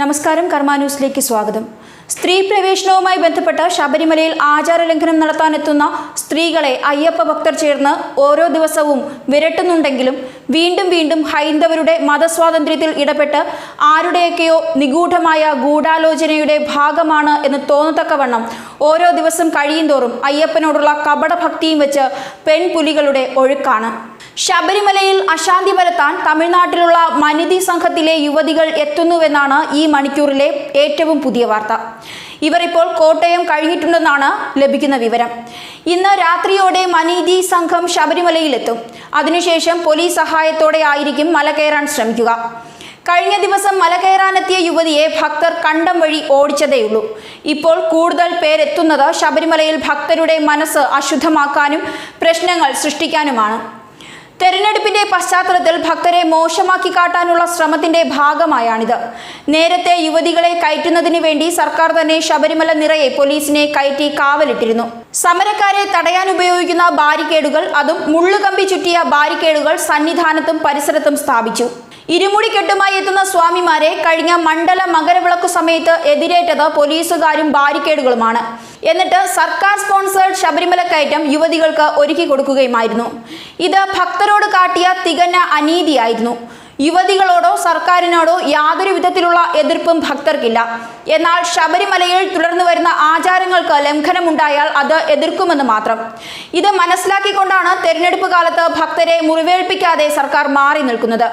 നമസ്കാരം കർമ്മ ന്യൂസിലേക്ക് സ്വാഗതം. സ്ത്രീ പ്രവേശനവുമായി ബന്ധപ്പെട്ട് ശബരിമലയിൽ ആചാരലംഘനം നടത്താനെത്തുന്ന സ്ത്രീകളെ അയ്യപ്പ ഭക്തർ ചേർന്ന് ഓരോ ദിവസവും വിരട്ടുന്നുണ്ടെങ്കിലും വീണ്ടും വീണ്ടും ഹൈന്ദവരുടെ മതസ്വാതന്ത്ര്യത്തിൽ ഇടപെട്ട് ആരുടെയൊക്കെയോ നിഗൂഢമായ ഗൂഢാലോചനയുടെ ഭാഗമാണ് എന്ന് തോന്നത്തക്കവണ്ണം ഓരോ ദിവസം കഴിയുന്തോറും അയ്യപ്പനോടുള്ള കപടഭക്തിയും വെച്ച് പെൺപുലികളുടെ ഒഴുക്കാണ്. ശബരിമലയിൽ അശാന്തി പരത്താൻ തമിഴ്നാട്ടിലുള്ള മനിതി സംഘത്തിലെ യുവതികൾ എത്തുന്നുവെന്നാണ് ഈ മണിക്കൂറിലെ ഏറ്റവും പുതിയ വാർത്ത. ഇവർ ഇപ്പോൾ കോട്ടയം കഴിഞ്ഞിട്ടുണ്ടെന്നാണ് ലഭിക്കുന്ന വിവരം. ഇന്ന് രാത്രിയോടെ മനീതി സംഘം ശബരിമലയിലെത്തും. അതിനുശേഷം പോലീസ് സഹായത്തോടെ ആയിരിക്കും മല കയറാൻ ശ്രമിക്കുക. കഴിഞ്ഞ ദിവസം മല കയറാനെത്തിയ യുവതിയെ ഭക്തർ കണ്ടം വഴി ഓടിച്ചതേയുള്ളൂ. ഇപ്പോൾ കൂടുതൽ പേരെത്തുന്നത് ശബരിമലയിൽ ഭക്തരുടെ മനസ്സ് അശുദ്ധമാക്കാനും പ്രശ്നങ്ങൾ സൃഷ്ടിക്കാനുമാണ്. തെരഞ്ഞെടുപ്പിന്റെ പശ്ചാത്തലത്തിൽ ഭക്തരെ മോശമാക്കി കാട്ടാനുള്ള ശ്രമത്തിന്റെ ഭാഗമായാണിത്. നേരത്തെ യുവതികളെ കയറ്റുന്നതിന് വേണ്ടി സർക്കാർ തന്നെ ശബരിമല നിറയെ പോലീസിനെ കയറ്റി കാവലിട്ടിരുന്നു. സമരക്കാരെ തടയാൻ ഉപയോഗിക്കുന്ന ബാരിക്കേഡുകൾ അതും മുള്ളുകമ്പി ചുറ്റിയ ബാരിക്കേഡുകൾ സന്നിധാനത്തും പരിസരത്തും സ്ഥാപിച്ചു. ഇരുമുടിക്കെട്ടുമായി എത്തുന്ന സ്വാമിമാരെ കഴിഞ്ഞ മണ്ഡല മകരവിളക്കു സമയത്ത് എതിരേറ്റത് പോലീസുകാരും ബാരിക്കേഡുകളുമാണ്. എന്നിട്ട് സർക്കാർ സ്പോൺസേഡ് ശബരിമല കയറ്റം യുവതികൾക്ക് ഒരുക്കി കൊടുക്കുകയുമായിരുന്നു. ഇത് ഭക്തരോട് കാട്ടിയ തികഞ്ഞ അനീതിയായിരുന്നു. യുവതികളോടോ സർക്കാരിനോടോ യാതൊരു വിധത്തിലുള്ള എതിർപ്പും ഭക്തർക്കില്ല. എന്നാൽ ശബരിമലയിൽ തുടർന്നു വരുന്ന ആചാരങ്ങൾക്ക് ലംഘനമുണ്ടായാൽ അത് എതിർക്കുമെന്ന് മാത്രം. ഇത് മനസ്സിലാക്കിക്കൊണ്ടാണ് തെരഞ്ഞെടുപ്പ് കാലത്ത് ഭക്തരെ മുറിവേൽപ്പിക്കാതെ സർക്കാർ മാറി നിൽക്കുന്നത്.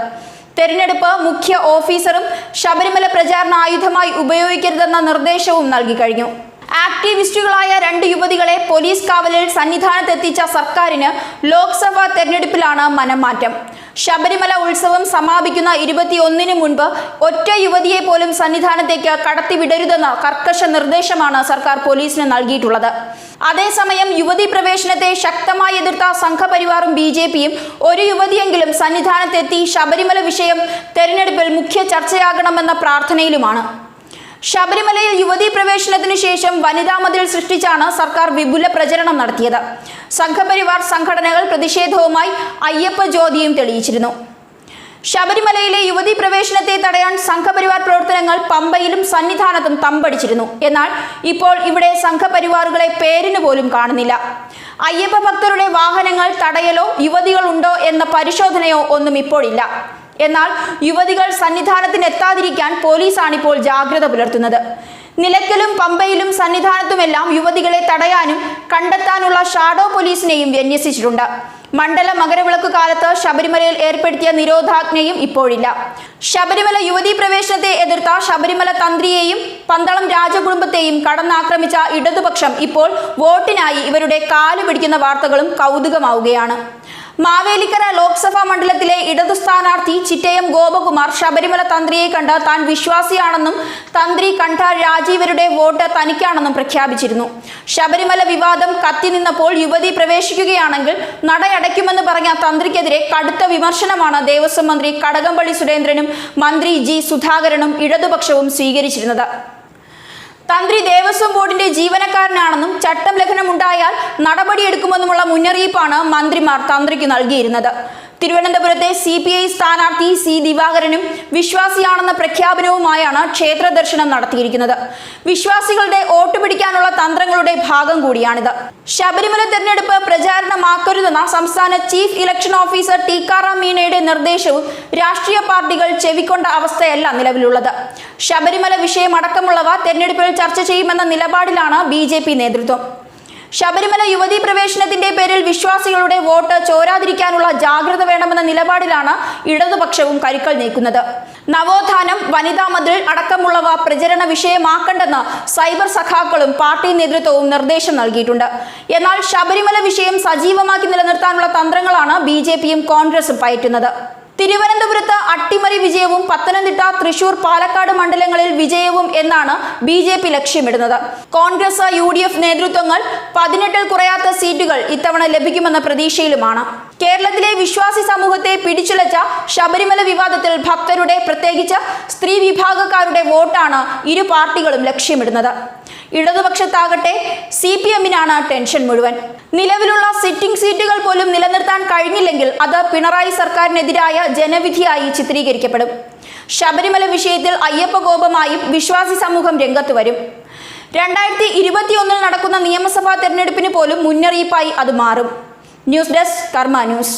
തെരഞ്ഞെടുപ്പ് മുഖ്യ ഓഫീസറും ശബരിമല പ്രചാരണ ആയുധമായി ഉപയോഗിക്കരുതെന്ന നിർദ്ദേശവും നൽകി കഴിഞ്ഞു. ആക്ടിവിസ്റ്റുകളായ രണ്ട് യുവതികളെ പോലീസ് കാവലിൽ സന്നിധാനത്തെത്തിച്ച സർക്കാരിന് ലോക്സഭാ തെരഞ്ഞെടുപ്പിലാണ് മനംമാറ്റം. ശബരിമല ഉത്സവം സമാപിക്കുന്ന ഇരുപത്തിയൊന്നിന് മുൻപ് ഒറ്റ യുവതിയെ പോലും സന്നിധാനത്തേക്ക് കടത്തിവിടരുതെന്ന കർക്കശ നിർദ്ദേശമാണ് സർക്കാർ പോലീസിന് നൽകിയിട്ടുള്ളത്. അതേസമയം യുവതി പ്രവേശനത്തെ ശക്തമായി എതിർത്ത സംഘപരിവാറും ബി ജെ പിയും ഒരു യുവതിയെങ്കിലും സന്നിധാനത്തെത്തി ശബരിമല വിഷയം തെരഞ്ഞെടുപ്പിൽ മുഖ്യ ചർച്ചയാകണമെന്ന പ്രാർത്ഥനയിലുമാണ്. ശബരിമലയിൽ യുവതീ പ്രവേശനത്തിനു ശേഷം വനിതാ മതിൽ സൃഷ്ടിച്ചാണ് സർക്കാർ വിപുല പ്രചരണം നടത്തിയത്. സംഘപരിവാർ സംഘടനകൾ പ്രതിഷേധവുമായി അയ്യപ്പ ജ്യോതിയും തെളിയിച്ചിരുന്നു. ശബരിമലയിലെ യുവതി പ്രവേശനത്തെ തടയാൻ സംഘപരിവാർ പ്രവർത്തനങ്ങൾ പമ്പയിലും സന്നിധാനത്തും തമ്പടിച്ചിരുന്നു. എന്നാൽ ഇപ്പോൾ ഇവിടെ സംഘപരിവാറുകളെ പേരിന് പോലും കാണുന്നില്ല. അയ്യപ്പ ഭക്തരുടെ വാഹനങ്ങൾ തടയലോ യുവതികളുണ്ടോ എന്ന പരിശോധനയോ ഒന്നും ഇപ്പോഴില്ല. എന്നാൽ യുവതികൾ സന്നിധാനത്തിന് എത്താതിരിക്കാൻ പോലീസാണിപ്പോൾ ജാഗ്രത പുലർത്തുന്നത്. നിലയ്ക്കലും പമ്പയിലും സന്നിധാനത്തുമെല്ലാം യുവതികളെ തടയാനും കണ്ടെത്താനുള്ള ഷാഡോ പോലീസിനെയും വിന്യസിച്ചിട്ടുണ്ട്. മണ്ഡല മകരവിളക്ക് കാലത്ത് ശബരിമലയിൽ ഏർപ്പെടുത്തിയ നിരോധാജ്ഞയും ഇപ്പോഴില്ല. ശബരിമല യുവതീ പ്രവേശനത്തെ എതിർത്ത ശബരിമല തന്ത്രിയെയും പന്തളം രാജകുടുംബത്തെയും കടന്നാക്രമിച്ച ഇടതുപക്ഷം ഇപ്പോൾ വോട്ടിനായി ഇവരുടെ കാലുപിടിക്കുന്ന വാർത്തകളും കൗതുകമാവുകയാണ്. മാവേലിക്കര ലോക്സഭാ മണ്ഡലത്തിലെ ഇടതു സ്ഥാനാർത്ഥി ചിറ്റയം ഗോപകുമാർ ശബരിമല തന്ത്രിയെ കണ്ട് താൻ വിശ്വാസിയാണെന്നും തന്ത്രി കണ്ഠ രാജീവരുടെ വോട്ട് തനിക്കാണെന്നും പ്രഖ്യാപിച്ചിരുന്നു. ശബരിമല വിവാദം കത്തി നിന്നപ്പോൾ യുവതി പ്രവേശിക്കുകയാണെങ്കിൽ നടയടയ്ക്കുമെന്ന് പറഞ്ഞ തന്ത്രിക്കെതിരെ കടുത്ത വിമർശനമാണ് ദേവസ്വം മന്ത്രി കടകംപള്ളി സുരേന്ദ്രനും മന്ത്രി ജി സുധാകരനും ഇടതുപക്ഷവും സ്വീകരിച്ചിരുന്നത്. തന്ത്രി ദേവസ്വം ബോർഡിന്റെ ജീവനക്കാരനാണെന്നും ചട്ടം ലംഘനം ഉണ്ടായാൽ നടപടിയെടുക്കുമെന്നുമുള്ള മുന്നറിയിപ്പാണ് മന്ത്രിമാർ തന്ത്രിക്ക് നൽകിയിരുന്നത്. തിരുവനന്തപുരത്തെ സി പി ഐ സ്ഥാനാർത്ഥി സി ദിവാകരനും വിശ്വാസിയാണെന്ന പ്രഖ്യാപനവുമായാണ് ക്ഷേത്ര ദർശനം നടത്തിയിരിക്കുന്നത്. വിശ്വാസികളുടെ വോട്ട് പിടിക്കാനുള്ള തന്ത്രങ്ങളുടെ ഭാഗം കൂടിയാണിത്. ശബരിമല തെരഞ്ഞെടുപ്പ് പ്രചാരണമാക്കരുതെന്ന സംസ്ഥാന ചീഫ് ഇലക്ഷൻ ഓഫീസർ ടീക്കാറാം മീണയുടെ നിർദ്ദേശവും രാഷ്ട്രീയ പാർട്ടികൾ ചെവിക്കൊണ്ട അവസ്ഥയല്ല നിലവിലുള്ളത്. ശബരിമല വിഷയമടക്കമുള്ളവ തെരഞ്ഞെടുപ്പിൽ ചർച്ച ചെയ്യുമെന്ന നിലപാടിലാണ് ബി നേതൃത്വം. ശബരിമല യുവതീ പ്രവേശനത്തിന്റെ പേരിൽ വിശ്വാസികളുടെ വോട്ട് ചോരാതിരിക്കാനുള്ള ജാഗ്രത വേണമെന്ന നിലപാടിലാണ് ഇടതുപക്ഷവും കരുക്കൾ നീക്കുന്നത്. നവോത്ഥാനം വനിതാ മതിൽ അടക്കമുള്ളവ പ്രചരണ വിഷയമാക്കണ്ടെന്ന് സൈബർ സഖാക്കളും പാർട്ടി നേതൃത്വവും നിർദ്ദേശം നൽകിയിട്ടുണ്ട്. എന്നാൽ ശബരിമല വിഷയം സജീവമാക്കി നിലനിർത്താനുള്ള തന്ത്രങ്ങളാണ് ബി കോൺഗ്രസും പയറ്റുന്നത്. തിരുവനന്തപുരത്ത് അട്ടിമറി വിജയവും പത്തനംതിട്ട തൃശൂർ പാലക്കാട് മണ്ഡലങ്ങളിൽ വിജയവും എന്നാണ് ബി ജെ പി ലക്ഷ്യമിടുന്നത്. കോൺഗ്രസ് യു ഡി എഫ് നേതൃത്വങ്ങൾ പതിനെട്ടിൽ കുറയാത്ത സീറ്റുകൾ ഇത്തവണ ലഭിക്കുമെന്ന പ്രതീക്ഷയിലുമാണ്. കേരളത്തിലെ വിശ്വാസി സമൂഹത്തെ പിടിച്ചുലച്ച ശബരിമല വിവാദത്തിൽ ഭക്തരുടെ പ്രത്യേകിച്ച് സ്ത്രീ വിഭാഗക്കാരുടെ വോട്ടാണ് ഇരു പാർട്ടികളും ലക്ഷ്യമിടുന്നത്. ഇടതുപക്ഷത്താകട്ടെ സി പി എമ്മിനാണ് ടെൻഷൻ മുഴുവൻ. നിലവിലുള്ള സിറ്റിംഗ് സീറ്റുകൾ പോലും നിലനിർത്താൻ കഴിഞ്ഞില്ലെങ്കിൽ അത് പിണറായി സർക്കാരിനെതിരായ ജനവിധിയായി ചിത്രീകരിക്കപ്പെടും. ശബരിമല വിഷയത്തിൽ അയ്യപ്പ കോപമായും വിശ്വാസി സമൂഹം രംഗത്ത് വരും. രണ്ടായിരത്തി ഇരുപത്തിയൊന്നിൽ നടക്കുന്ന നിയമസഭാ തെരഞ്ഞെടുപ്പിന് പോലും മുന്നറിയിപ്പായി അത് മാറും. News desk Karma news.